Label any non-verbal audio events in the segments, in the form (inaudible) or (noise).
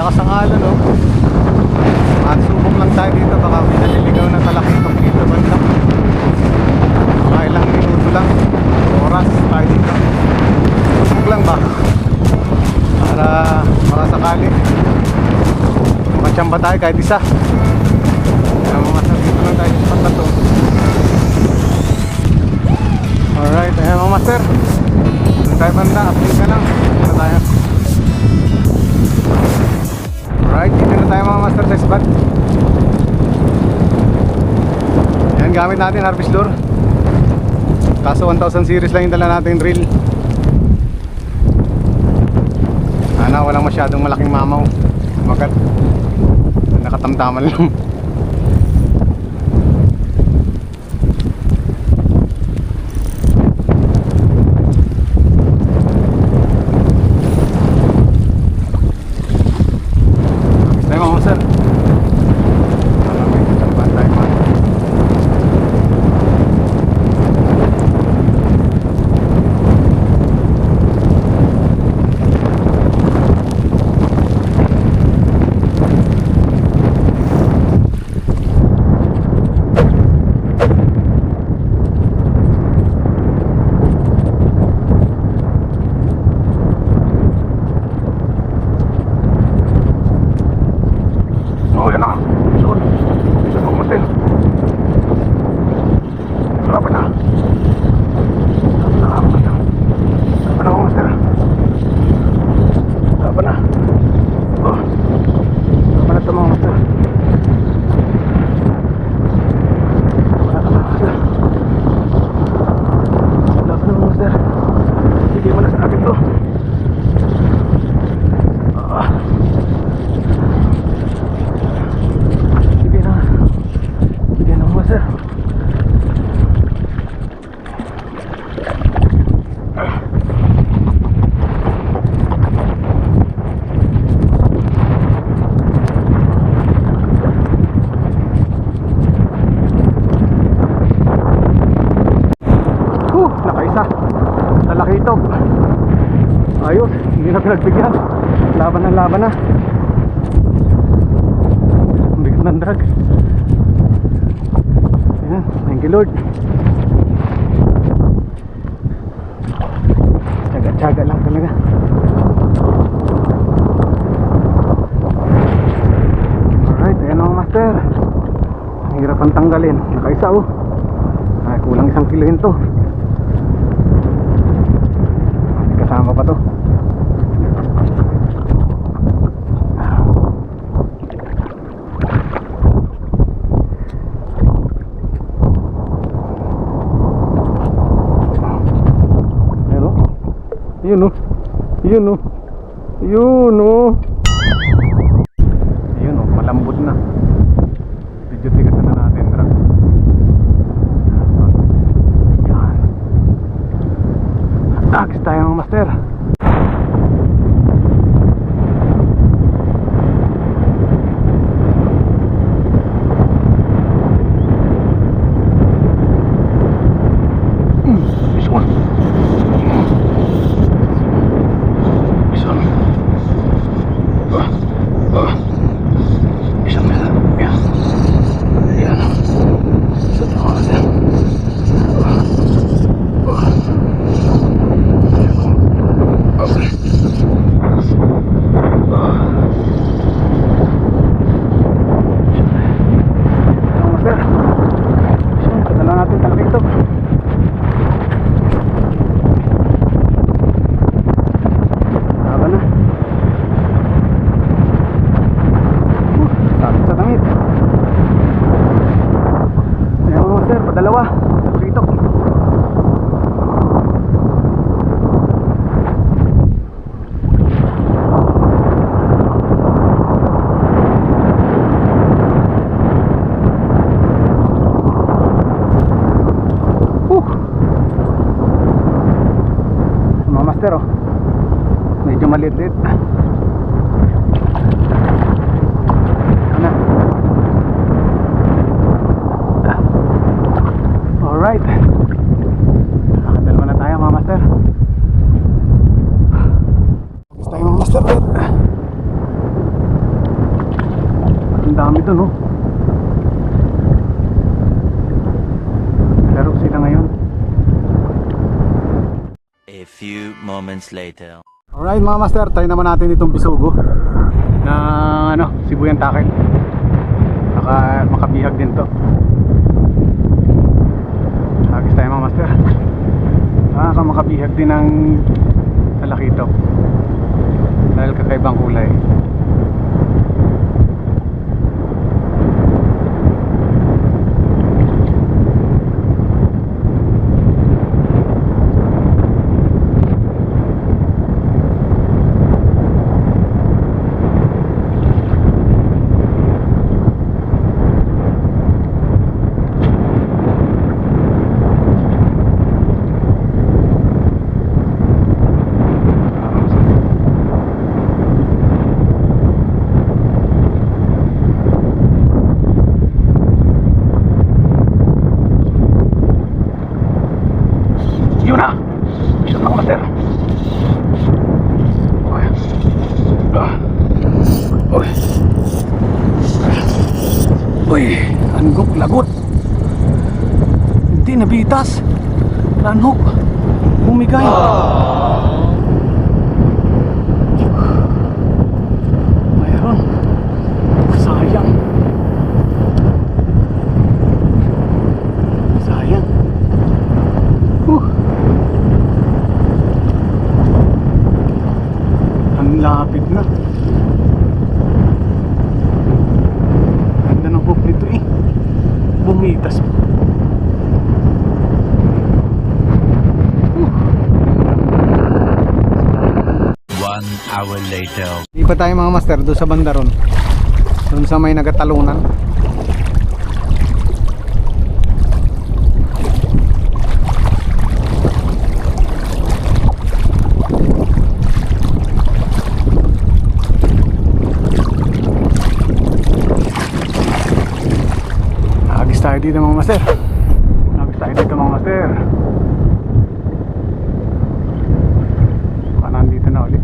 lakas ang alon oh. Magsubok lang tayo dito baka may naliligaw na talakitong dito banda. Mga ilang minuto lang. Oras tayo dito. Subok lang ba? Para baka sakali. Makatsamba tayo kahit isa. Kaya mga sa dito lang tayo sa spot na to. Alright, ayan mga master. Doon tayo banda, update na lang. Dito tayo. Spot. Ayan, gamit natin harvest lure. Kaso 1000 series lang yung dala natin reel. Sana walang masyadong malaking mamaw. Magat. Nakatamtaman lang. (laughs) Tapos tayo mga sir. Maraming katambahan tayo mga. Oh, yan na. Sun. Isa pang matin. Laban na. Laban na. Laban na, master. Laban na. Oh. Laban na ito, mga master. Laban na ito, mga master. Laban na, mga master. Sige mo na sa akin to. Ah. Sige na. Sige na mo, sir. Huh, nakaisa. Talakitog. Ayos, hindi na pinagbigyan. Laban ng laban na. Ang bigat ng drag. Ayan, thank you Lord. Tsaga-tsaga lang talaga. Alright, ayan mga master. Ang hirap ang tanggalin. Nakaisa oh. Ay, kulang isang kilohin to. May kasama pa to. Ayan o. Yun o. Yun o. Yun o. Yun o. Malambot na. Medyo tigasan na natin. Drag. Yan. Agis tayo mga master. This one. This one. Uh, uh. Isang mela. Yan. Yan. Sa tawa natin. Uh, uh. Okay. Uh. Ano, master? So, kadala natin talaga ito. Tama na. Uh, sakit sa tangit. Ayan mga master, padalawa. Dito. Uh. Mga master oh. Medyo maliit-liit. Ano? Alright. Nakadalawa na tayo mga master. Gusto tayo mga master. Ang dami doon, oh. Moments later. Alright mga master, try naman natin itong bisugo na ano, Sibuyan Takil. Maka, makabihag din to. Agis tayo mga master. Nakaka makabihag din ng talakito. Dahil kakaibang kulay. Uy, anggok lagot. Hindi nabitas. Lanhok. Bumigay. Mayroon. Sayang. Sayang. Uh. Ang lapit na. Ganda ng hook nito eh. Bumitas pa. One hour later. Di pa tayo mga master doon sa bandaron. Doon sa may nagatalunan. Agis tayo dito mga master. Agis tayo dito mga master. Baka nandito na ulit.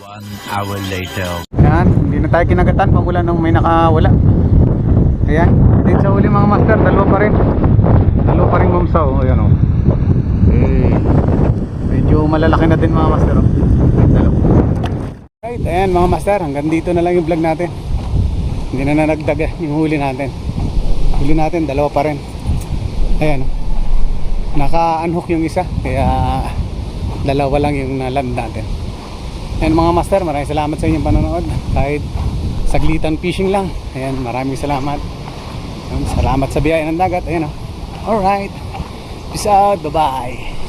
One hour later. Yan, hindi na tayo kinagatan pag wala nung may nakawala. Ayan, din sa uli mga master, dalawa pa rin. Dalawa pa rin mamsaw, ayan o. Eh, medyo malalaki na din mga master o. Dalawa. Right, ayan mga master, hanggang dito na lang yung vlog natin. Hindi na nanagdag eh, yung huli natin. Huli natin, dalawa pa rin. Ayan o. Naka-unhook yung isa, kaya dalawa lang yung naland natin. Ayan mga master, maraming salamat sa inyong panonood. Kahit saglitan fishing lang. Ayan, maraming salamat. Salamat sa biyaya ng dagat. Ayan o. Alright. Peace out. Bye-bye.